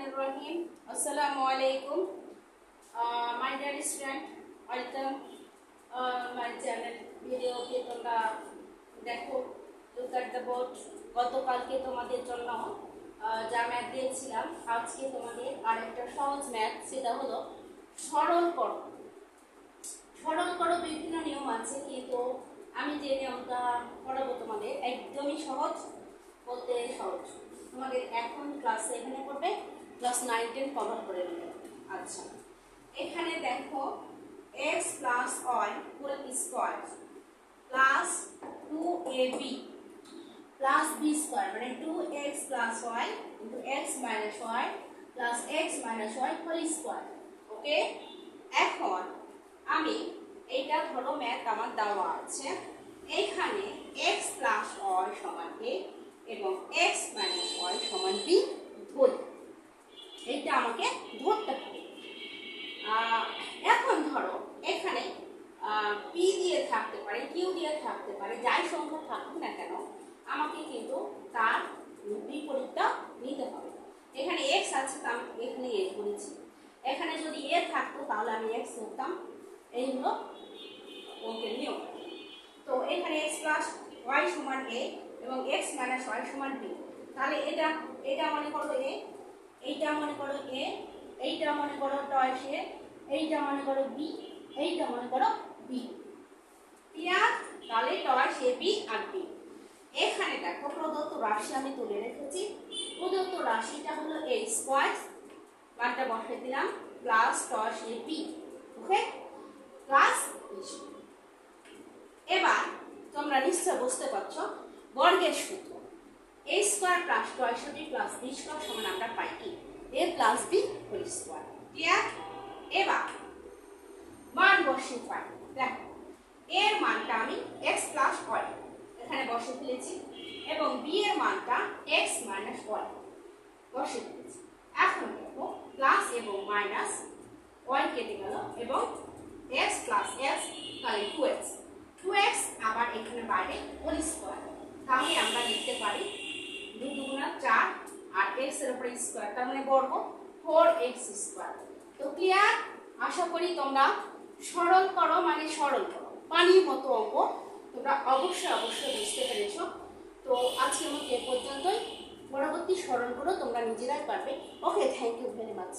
Bismillahirrahmanirrahim. Assalamu alaikum. Uh, my dear student, welcome uh, my তোমরা দেখো look at the board. গতকালকে তোমাদের জন্য আহ, যা ম্যাথ দিয়েছিলাম আজকে তোমাদের আরেকটা সহজ ম্যাথ সেটা হলো সরল করো। সরল করো বিভিন্ন নিয়ম আছে কিন্তু আমি যে নিয়মটা পড়াবো তোমাদের একদমই সহজ বলতে সহজ। তোমাদের এখন ক্লাস সেভেনে পড়বে। ক্লাস নাইন টেন কভার করে নেবে। আচ্ছা। এখানে দেখো এক্স প্লাস ওয়াই পুরো square plus two A B plus B square মানে two X plus Y into X minus Y plus X minus Y whole square okay এখন আমি এইটা ধরো ম্যাথ আমার দেওয়া আছে। এইখানে এক্স প্লাস ওয়াই সমান এবং এক্স মাইনাস ওয়াই সমান বি ধরি এইটা আমাকে ধরতে হবে আহ, এখন ধরো এখানে পি দিয়ে থাকতে পারে, কিউ দিয়ে থাকতে পারে, যাই সংখ্যা থাকুক না কেন, আমাকে কিন্তু তার বিপরীতটা নিতে হবে। এখানে এক্স আছে, তো আমি এখানে এ করেছি। এখানে যদি এ থাকতো, তাহলে আমি এক্স ধরতাম, এই হলো অঙ্কের নিয়ম। তো এখানে এক্স প্লাস ওয়াই সমান এ এবং এক্স মাইনাস ওয়াই সমান বি তাহলে এটা এটা মনে করো এ এইটা মনে করো এ এইটা মনে করো টয়েস এ এইটা মনে করো বি এইটা মনে করো বি ক্লিয়ার তাহলে টয়েস এ বি আর বি এখানে দেখো প্রদত্ত রাশি আমি তুলে রেখেছি। প্রদত্ত রাশিটা হলো এ স্কোয়ার। মানটা বসে দিলাম। Plus twice A B okay? Plus এবার তোমরা নিশ্চয় বুঝতে পারছ, বর্গের সূত্র। A square plus twice B plus B square সমান আমরা পাই কি? A plus B whole square. Clear? এবার মান বসিয়ে পাই। দেখো এর মানটা আমি এক্স প্লাস ওয়াই এখানে বসে ফেলেছি। এবং বি এর মানটা এক্স মাইনাস ওয়াই বসে ফেলেছি। এখন দেখো প্লাস এবং মাইনাস ওয়াই কেটে গেল এবং এক্স প্লাস এক্স তাহলে টু এক্স টু এক্স আবার এখানে বাইরে হোল স্কোয়ার তাহলে আমরা লিখতে পারি দু দুগুণা চার আর এক্সের উপরে স্কোয়ার তার মানে বর্গ ফোর এক্স স্কোয়ার তো ক্লিয়ার আশা করি তোমরা সরল করো মানে সরল করো। পানির মতো অঙ্ক। তোমরা অবশ্যই অবশ্যই বুঝতে পেরেছ। তো আজকে মতো এ পর্যন্তই। পরবর্তী স্মরণগুলো তোমরা নিজেরাই পারবে। Okay thank you very much